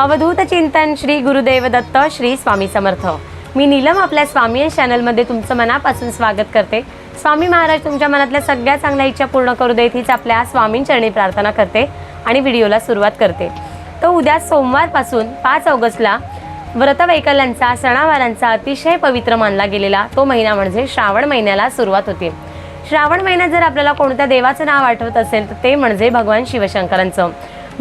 अवधूत चिंतन श्री गुरुदेव दत्त श्री स्वामी समर्थ. मी नीलम आपल्या स्वामी या चॅनलमध्ये तुमचं मनापासून स्वागत करते. स्वामी महाराज तुमच्या मनातल्या सगळ्या चांगल्या इच्छा पूर्ण करू देत हीच आपल्या स्वामींचरणी प्रार्थना करते आणि व्हिडिओला सुरुवात करते. तर उद्या सोमवारपासून पाच ऑगस्टला व्रतवैकल्यांचा सणावारांचा अतिशय पवित्र मानला गेलेला तो महिना म्हणजे श्रावण महिन्याला सुरुवात होते. श्रावण महिन्यात जर आपल्याला कोणत्या देवाचं नाव आठवत असेल तर ते म्हणजे भगवान शिवशंकरांचं.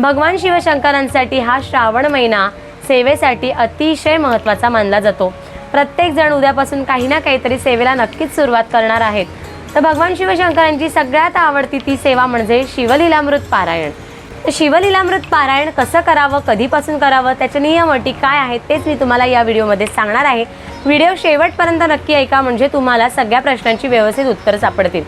भगवान शिवशंकरांसाठी हा श्रावण महिना सेवेसाठी अतिशय महत्त्वाचा मानला जातो. प्रत्येक जण उद्यापासून काही ना काहीतरी सेवेला नक्कीच सुरुवात करणार आहेत. तर भगवान शिवशंकरांची सगळ्यात आवडती ती सेवा म्हणजे शिवलीलामृत पारायण. शिवलीलामृत पारायण कसं करावं कधीपासून करावं त्याचे नियम अटी काय आहेत तेच मी तुम्हाला या व्हिडिओमध्ये सांगणार आहे. व्हिडिओ शेवटपर्यंत नक्की ऐका म्हणजे तुम्हाला सगळ्या प्रश्नांची व्यवस्थित उत्तरं सापडतील.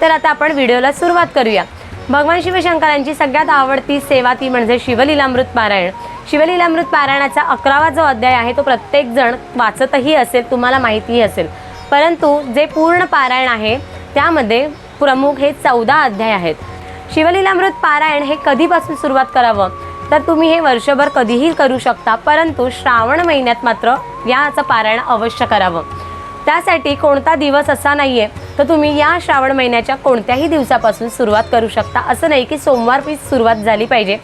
तर आता आपण व्हिडिओला सुरुवात करूया. भगवान शिवशंकरांची सगळ्यात आवडती सेवा ती म्हणजे शिवलीलामृत पारायण. शिवलीलामृत पारायणाचा अकरावा जो अध्याय आहे तो प्रत्येकजण वाचतही असेल तुम्हाला माहितीही असेल. परंतु जे पूर्ण पारायण आहे त्यामध्ये प्रमुख हे चौदा अध्याय आहेत. शिवलीलामृत पारायण हे कधीपासून सुरुवात करावं? तर तुम्ही हे वर्षभर कधीही करू शकता परंतु श्रावण महिन्यात मात्र याचं पारायण अवश्य करावं. त्यासाठी कोणता दिवस असा नाही आहे तर तुम्ही या श्रावण महिन्याच्या कोणत्याही दिवसापासून सुरुवात करू शकता. असं नाही की सोमवारपीच सुरुवात झाली पाहिजे.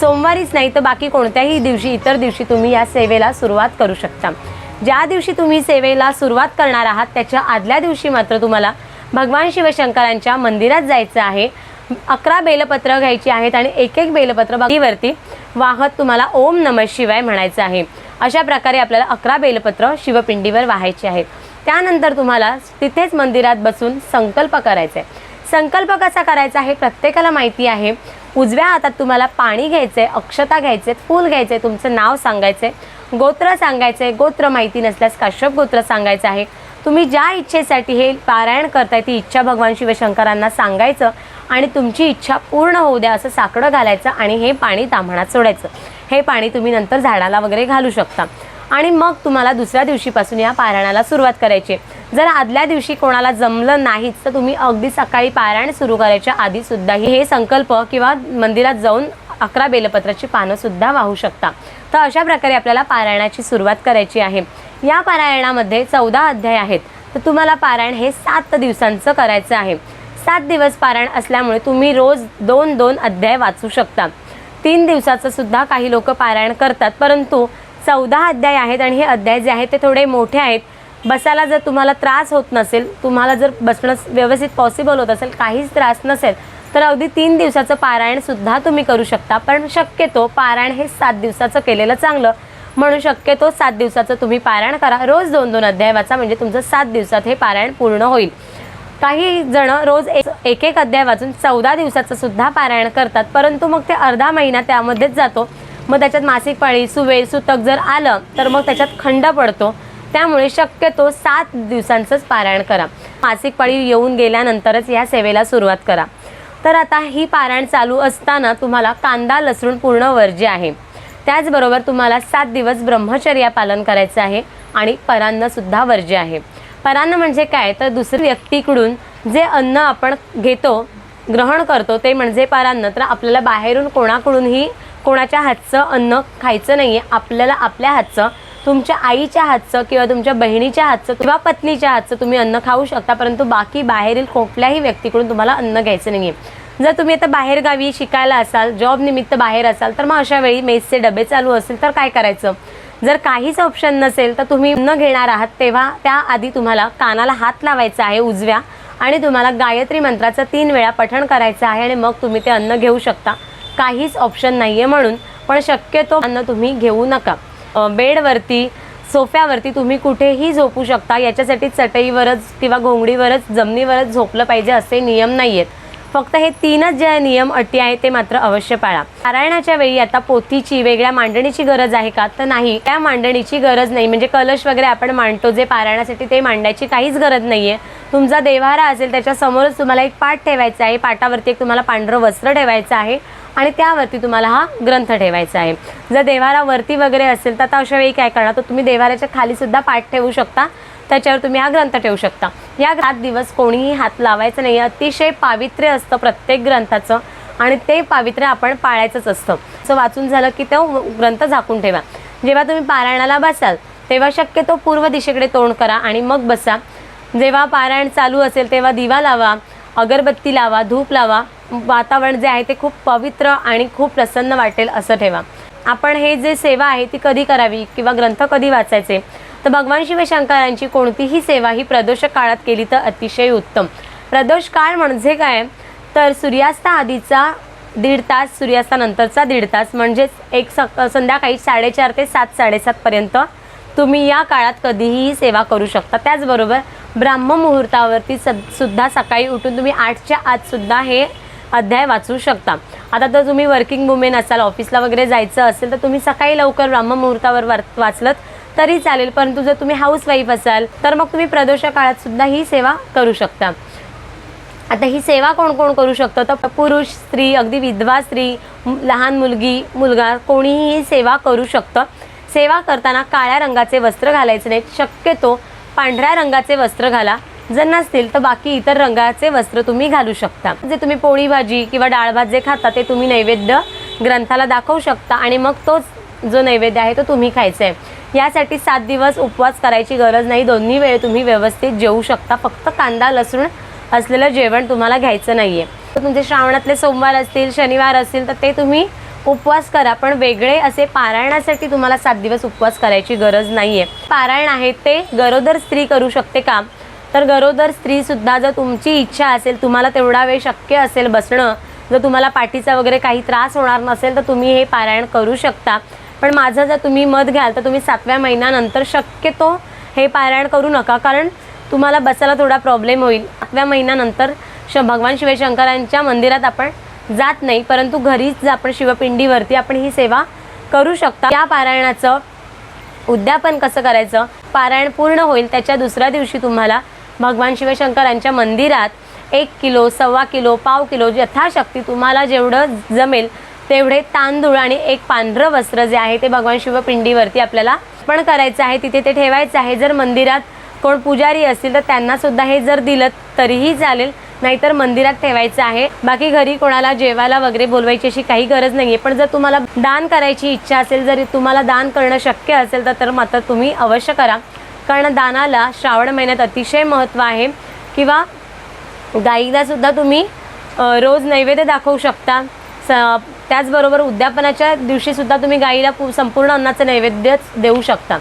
सोमवारीच नाही तर बाकी कोणत्याही दिवशी इतर दिवशी तुम्ही या सेवेला सुरुवात करू शकता. ज्या दिवशी तुम्ही सेवेला सुरुवात करणार आहात त्याच्या आदल्या दिवशी मात्र तुम्हाला भगवान शिवशंकरांच्या मंदिरात जायचं आहे. अकरा बेलपत्र घ्यायची आहेत आणि एक एक बेलपत्र बाकीवरती वाहत तुम्हाला ओम नमः शिवाय म्हणायचं आहे. अशा प्रकारे आपल्याला अकरा बेलपत्र शिवपिंडीवर वाहायचे आहेत. त्यानंतर तुम्हाला तिथेच मंदिरात बसून संकल्प करायचा. आहे संकल्प कसा करायचा हे प्रत्येकाला माहिती आहे. उजव्या हातात तुम्हाला पाणी घ्यायचे अक्षता घ्यायचे फूल घ्यायचे तुमचं नाव सांगायचे गोत्र सांगायचे गोत्र माहिती नसल्यास काश्यप गोत्र सांगायचं आहे. तुम्ही ज्या इच्छेसाठी हे पारायण करताय ती इच्छा भगवान शिवशंकरांना सांगायचं आणि तुमची इच्छा पूर्ण होऊ द्या असं साकडं घालायचं आणि हे पाणी ताम्हणात सोडायचं. हे पाणी तुम्ही नंतर झाडाला वगैरे घालू शकता. आणि मग तुम्हाला दुसऱ्या दिवशीपासून या पारायणाला सुरुवात करायची जर आदल्या दिवशी कोणाला जमलं नाहीच तर तुम्ही अगदी सकाळी पारायण सुरू करायच्या आधीसुद्धा हे संकल्प किंवा मंदिरात जाऊन अकरा बेलपत्राची पानं सुद्धा वाहू शकता. तर अशा प्रकारे आपल्याला पारायणाची सुरुवात करायची आहे. या पारायणामध्ये चौदा अध्याय आहेत. तर तुम्हाला पारायण हे सात दिवसांचं करायचं आहे. सात दिवस पारायण असल्यामुळे तुम्ही रोज दोन दोन अध्याय वाचू शकता. तीन दिवसाचं सुद्धा काही लोक पारायण करतात परंतु चौदा अध्याय आहेत आणि हे अध्याय जे आहेत ते थोडे मोठे आहेत. बसायला जर तुम्हाला त्रास होत नसेल तुम्हाला जर बसणं व्यवस्थित पॉसिबल होत असेल काहीच त्रास नसेल तर अगदी तीन दिवसाचं पारायणसुद्धा तुम्ही करू शकता. पण शक्यतो पारायण हे सात दिवसाचं केलेलं चांगलं. म्हणून शक्यतो सात दिवसाचं तुम्ही पारायण करा. रोज दोन दोन अध्याय वाचा म्हणजे तुमचं सात दिवसात हे पारायण पूर्ण होईल. काही जण रोज एक एक एक अध्याय वाचून चौदा दिवसाचं सुद्धा पारायण करतात परंतु मग ते अर्धा महिना त्यामध्येच जातो. मग त्याच्यात मासिक पाळी सुवेल सुतक जर आलं तर मग त्याच्यात खंड पडतो. त्यामुळे शक्यतो सात दिवसांचंच पारायण करा. मासिक पाळी येऊन गेल्यानंतरच या सेवेला सुरुवात करा. तर आता ही पारायण चालू असताना तुम्हाला कांदा लसूण पूर्ण वर्ज्य आहे. त्याचबरोबर तुम्हाला सात दिवस ब्रह्मचर्या पालन करायचं आहे आणि परान्नसुद्धा वर्ज्य आहे. परान्न म्हणजे काय? तर दुसरी व्यक्तीकडून जे अन्न आपण घेतो ग्रहण करतो ते म्हणजे परान्न. तर आपल्याला बाहेरून कोणाकडूनही कोणाच्या हातचं अन्न खायचं नाही आहे आपल्याला आपल्या हातचं तुमच्या आईच्या हातचं किंवा तुमच्या बहिणीच्या हातचं किंवा पत्नीच्या हातचं तुम्ही अन्न खाऊ शकता परंतु बाकी बाहेरील कुठल्याही व्यक्तीकडून तुम्हाला अन्न घ्यायचं नाही आहे जर तुम्ही आता बाहेरगावी शिकायला असाल जॉब निमित्त बाहेर असाल तर मग अशा वेळी मेसचे डबे चालू असेल तर काय करायचं? जर काहीच ऑप्शन नसेल तर तुम्ही अन्न घेणार आहात तेव्हा त्याआधी तुम्हाला कानाला हात लावायचा आहे उजव्या आणि तुम्हाला गायत्री मंत्राचं तीन वेळा पठण करायचं आहे आणि मग तुम्ही ते अन्न घेऊ शकता. काहीच ऑप्शन नाही आहे म्हणून. पण शक्यतो अन्न तुम्ही घेऊ नका. बेडवरती सोफ्यावरती तुम्ही कुठेही झोपू शकता. याच्यासाठी चटईवरच किंवा घोंगडीवरच जमिनीवरच झोपलं पाहिजे असे नियम नाही आहेत फक्त हे तीनच जे नियम अटी आहेत ते मात्र अवश्य पाळा. पारायणाच्या वेळी आता पोथीची वेगळ्या मांडणीची गरज आहे का? तर नाही. त्या मांडणीची गरज नाही. म्हणजे कलश वगैरे आपण मांडतो जे पारायणासाठी ते मांडायची काहीच गरज नाही आहे तुमचा देवहारा असेल त्याच्यासमोरच तुम्हाला एक पाठ ठेवायचा आहे. पाटावरती एक तुम्हाला पांढरं वस्त्र ठेवायचं आहे. आणि त्यावरती तुम्हाला हा ग्रंथ ठेवायचा आहे. जर देवारा वरती वगैरे असेल तर आता अशा वेळी काय करणार? तर तुम्ही देवाऱ्याच्या खाली सुद्धा पाठ ठेवू शकता. त्याच्यावर तुम्ही हा ग्रंथ ठेवू शकता. या सात दिवस कोणीही हात लावायचं नाही. अतिशय पावित्र्य असतं प्रत्येक ग्रंथाचं. आणि ते पावित्र्य आपण पाळायचंच असतं. असं वाचून झालं की तो ग्रंथ झाकून ठेवा. जेव्हा तुम्ही पारायणाला बसाल तेव्हा शक्यतो पूर्व दिशेकडे तोंड करा आणि मग बसा. जेव्हा पारायण चालू असेल तेव्हा दिवा लावा अगरबत्ती लावा धूप लावा. वातावरण जे आहे ते खूप पवित्र आणि खूप प्रसन्न वाटेल असं ठेवा. आपण हे जे सेवा आहे ती कधी करावी किंवा ग्रंथ कधी वाचायचे? तर भगवान शिवशंकरांची कोणतीही सेवा ही प्रदोष काळात केली तर अतिशय उत्तम. प्रदोष काळ म्हणजे काय? तर सूर्यास्ता आधीचा दीड तास सूर्यास्तानंतरचा दीड तास म्हणजेच एक सक संध्याकाळी साडेचार ते सात साडेसातपर्यंत तुम्ही या काळात कधीही सेवा करू शकता. त्याचबरोबर ब्राह्म मुहूर्तावरती सद सुद्धा सकाळी उठून तुम्ही आठच्या आतसुद्धा हे अध्याय वाचू शकता. आता तर तुम्ही वर्किंग वुमेन असाल ऑफिसला वगैरे जायचं असेल तर तुम्ही सकाळी लवकर ब्रह्ममुहूर्तावर वाचलं तरी चालेल. परंतु जर तुम्ही हाऊस वाईफ असाल तर मग तुम्ही प्रदोष काळात सुद्धा ही सेवा करू शकता. आता ही सेवा कोण कोण करू शकतं? तर पुरुष स्त्री अगदी विधवा स्त्री लहान मुलगी मुलगा कोणीही ही सेवा करू शकतं. सेवा करताना काळ्या रंगाचे वस्त्र घालायचे नाहीत शक्यतो पांढऱ्या रंगाचे वस्त्र घाला. जर नसतील तर बाकी इतर रंगाचे वस्त्र तुम्ही घालू शकता. जे तुम्ही पोळी भाजी किंवा डाळ भात जे खाता ते तुम्ही नैवेद्य ग्रंथाला दाखवू शकता आणि मग तोच जो नैवेद्य आहे तो तुम्ही खायचा आहे. यासाठी सात दिवस उपवास करायची गरज नाही. दोन्ही वेळ तुम्ही व्यवस्थित जेवू शकता. फक्त कांदा लसूण असलेलं जेवण तुम्हाला घ्यायचं नाही आहे तुमचे श्रावणातले सोमवार असतील शनिवार असतील तर ते तुम्ही उपवास करा. पण वेगळे असे पारायणासाठी तुम्हाला सात दिवस उपवास करायची गरज नाही आहे पारायण आहे ते गरोदर स्त्री करू शकते का? तर गरोदर स्त्रीसुद्धा जर तुमची इच्छा असेल तुम्हाला तेवढा वेळ शक्य असेल बसणं जर तुम्हाला पाठीचा वगैरे काही त्रास होणार नसेल तर तुम्ही हे पारायण करू शकता. पण माझं जर तुम्ही मत घ्याल तर तुम्ही सातव्या महिन्यानंतर शक्यतो हे पारायण करू नका कारण तुम्हाला बसायला थोडा प्रॉब्लेम होईल. सातव्या महिन्यानंतर श भगवान शिवशंकरांच्या मंदिरात आपण जात नाही परंतु घरीच आपण शिवपिंडीवरती आपण ही सेवा करू शकता. या पारायणाचं उद्यापन कसं करायचं? पारायण पूर्ण होईल त्याच्या दुसऱ्या दिवशी तुम्हाला भगवान शिवशंकरांच्या मंदिरात एक किलो सव्वा किलो पाव किलो यथाशक्ती तुम्हाला जेवढं जमेल तेवढे तांदूळ आणि एक पांढरं वस्त्र जे आहे ते भगवान शिवपिंडीवरती आपल्याला पण करायचं आहे. तिथे ते ठेवायचं आहे. जर मंदिरात कोण पुजारी असतील तर त्यांनासुद्धा हे जर दिलं तरीही चालेल. नाहीतर मंदिरात ठेवायचं आहे. बाकी घरी कोणाला जेवायला वगैरे बोलवायची अशी काही गरज नाही आहे पण जर तुम्हाला दान करायची इच्छा असेल जर तुम्हाला दान करणं शक्य असेल तर तर मात्र तुम्ही अवश्य करा. कारण दानाला श्रावण महिन्यात अतिशय महत्त्व आहे. किंवा गाईलासुद्धा तुम्ही रोज नैवेद्य दाखवू शकता. स त्याचबरोबर उद्यापनाच्या दिवशीसुद्धा तुम्ही गाईला संपूर्ण अन्नाचं नैवेद्यच देऊ शकता.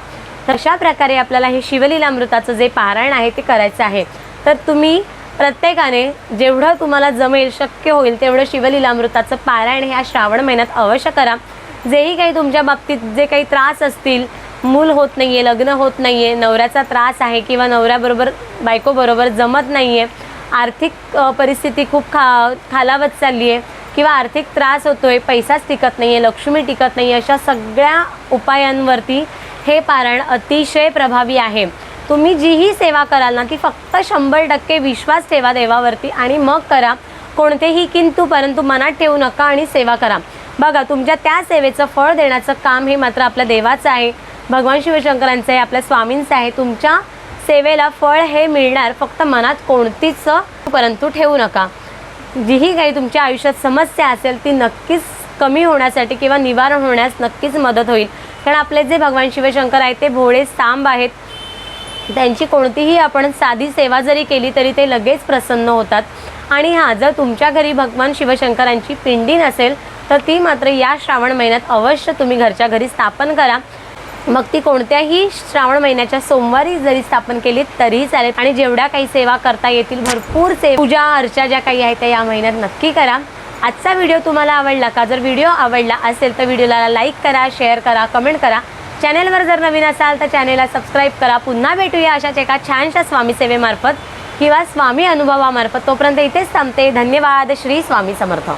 तर अशा प्रकारे आपल्याला हे शिवलीलामृताचं जे पारायण आहे ते करायचं आहे. तर तुम्ही प्रत्येकाने जेवढं तुम्हाला जमेल शक्य होईल तेवढं शिवलीलामृताचं पारायण ह्या श्रावण महिन्यात अवश्य करा. जेही काही तुमच्या बाबतीत जे काही त्रास असतील मूल होत नाही आहे लग्न होत नाही आहे नवऱ्याचा त्रास आहे किंवा नवऱ्याबरोबर बायकोबरोबर जमत नाही आहे आर्थिक परिस्थिती खूप खा खालावत चालली आहे किंवा आर्थिक त्रास होतो आहे पैसाच टिकत नाही आहे लक्ष्मी टिकत नाही आहे अशा सगळ्या उपायांवरती हे पारायण अतिशय प्रभावी आहे. तुम्ही जीही सेवा कराल ना ती फक्त शंभर टक्के विश्वास ठेवा देवावरती आणि मग करा. कोणतेही किंतु परंतु मनात ठेवू नका आणि सेवा करा. बघा तुमच्या त्या सेवेचं फळ देण्याचं काम हे मात्र आपल्या देवाचं आहे. भगवान शिवशंकरांचं आहे आपल्या स्वामींचं आहे तुमच्या सेवेला फळ हे मिळणार. फक्त मनात कोणतीच परंतु ठेवू नका. जीही काही तुमच्या आयुष्यात समस्या असेल ती नक्कीच कमी होण्यासाठी किंवा निवारण होण्यास नक्कीच मदत होईल. कारण आपले जे भगवान शिवशंकर आहेत ते भोळे सांब आहेत. त्यांची कोणतीही आपण साधी सेवा जरी केली तरी ते लगेच प्रसन्न होतात. आणि हां जर तुमच्या घरी भगवान शिवशंकरांची पिंडी नसेल तर ती मात्र या श्रावण महिन्यात अवश्य तुम्ही घरच्या घरी स्थापन करा. मग ती कोणत्याही श्रावण महिन्याच्या सोमवारी जरी स्थापन केली तरी चालेल. आणि जेवढ्या काही सेवा करता येतील भरपूर से पूजा अर्चा ज्या काही आहेत त्या या महिन्यात नक्की करा. आजचा व्हिडिओ तुम्हाला आवडला का? जर व्हिडिओ आवडला असेल तर व्हिडिओला लाईक करा शेअर करा कमेंट करा. चॅनेलवर जर नवीन असाल तर चॅनेलला सबस्क्राईब करा. पुन्हा भेटूया अशाच एका छानशा स्वामी सेवेमार्फत किंवा स्वामी अनुभवामार्फत. तोपर्यंत इथेच थांबते. धन्यवाद. श्री स्वामी समर्थ.